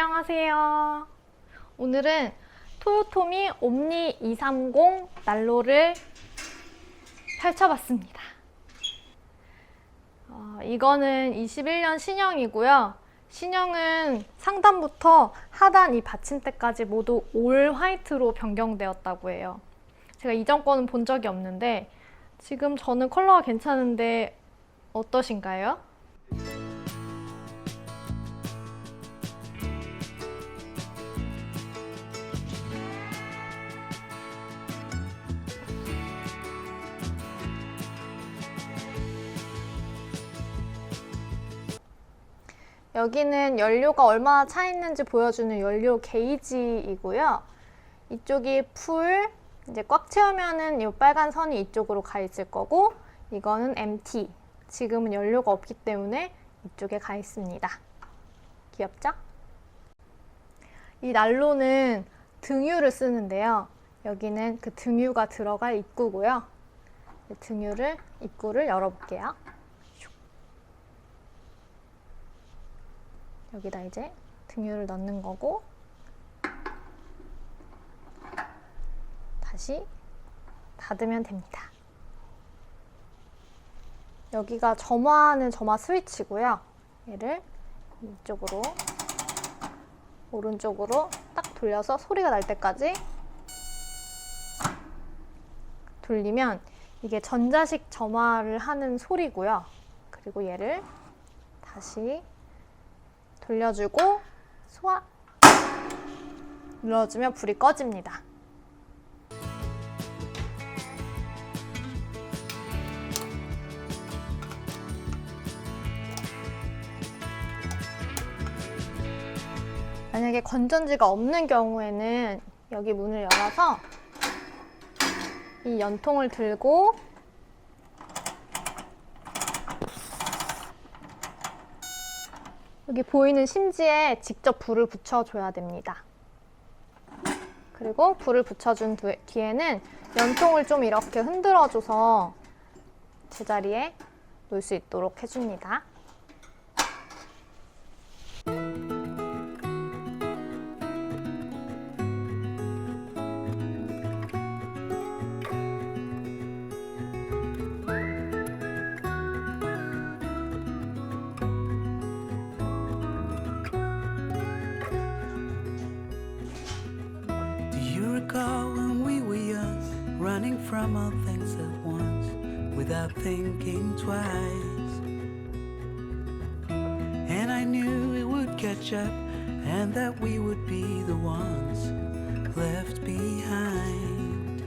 안녕하세요. 오늘은 토요토미 옴니 230 난로를 펼쳐봤습니다. 어, 이거는 21년 신형이고요. 신형은 상단부터 하단 이 받침대까지 모두 올 화이트로 변경되었다고 해요. 제가 이전 거는 본 적이 없는데 지금 저는 컬러가 괜찮은데 어떠신가요? 여기는 연료가 얼마나 차 있는지 보여주는 연료 게이지이고요. 이쪽이 풀, 이제 꽉 채우면은 이 빨간 선이 이쪽으로 가 있을 거고, 이거는 MT. 지금은 연료가 없기 때문에 이쪽에 가 있습니다. 귀엽죠? 이 난로는 등유를 쓰는데요. 여기는 그 등유가 들어갈 입구고요. 이 등유를 입구를 열어볼게요. 여기다 이제 등유를 넣는 거고 다시 닫으면 됩니다. 여기가 점화하는 점화 스위치고요. 얘를 이쪽으로 오른쪽으로 딱 돌려서 소리가 날 때까지 돌리면 이게 전자식 점화를 하는 소리고요. 그리고 얘를 다시 돌려주고 소화 눌러주면 불이 꺼집니다. 만약에 건전지가 없는 경우에는 여기 문을 열어서 이 연통을 들고 여기 보이는 심지에 직접 불을 붙여줘야 됩니다. 그리고 불을 붙여준 두- 뒤에는 연통을 좀 이렇게 흔들어줘서 제자리에 놓을 수 있도록 해줍니다. From all things at once without thinking twice? And I knew it would catch up and that we would be the ones left behind.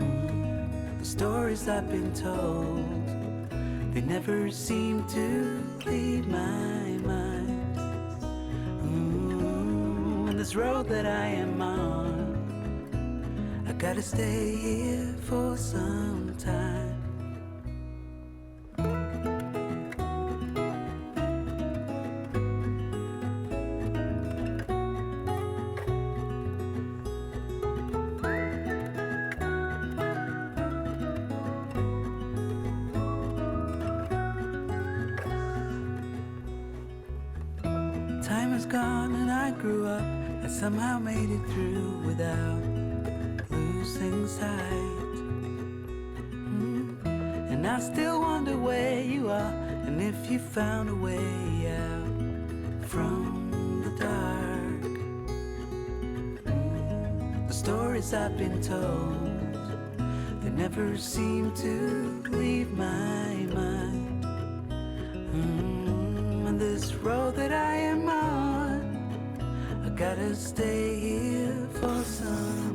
Mm, The stories I've been told, they never seem to leave my mind. Mm, and this road that I am on, gotta stay here for some time. Time has gone and I grew up. I somehow made it through without losing sight. Mm. And I still wonder where you are and if you found a way out from the dark. Mm. The stories I've been told, they never seem to leave my mind. Mm, and this road that I am on, I gotta stay here for some.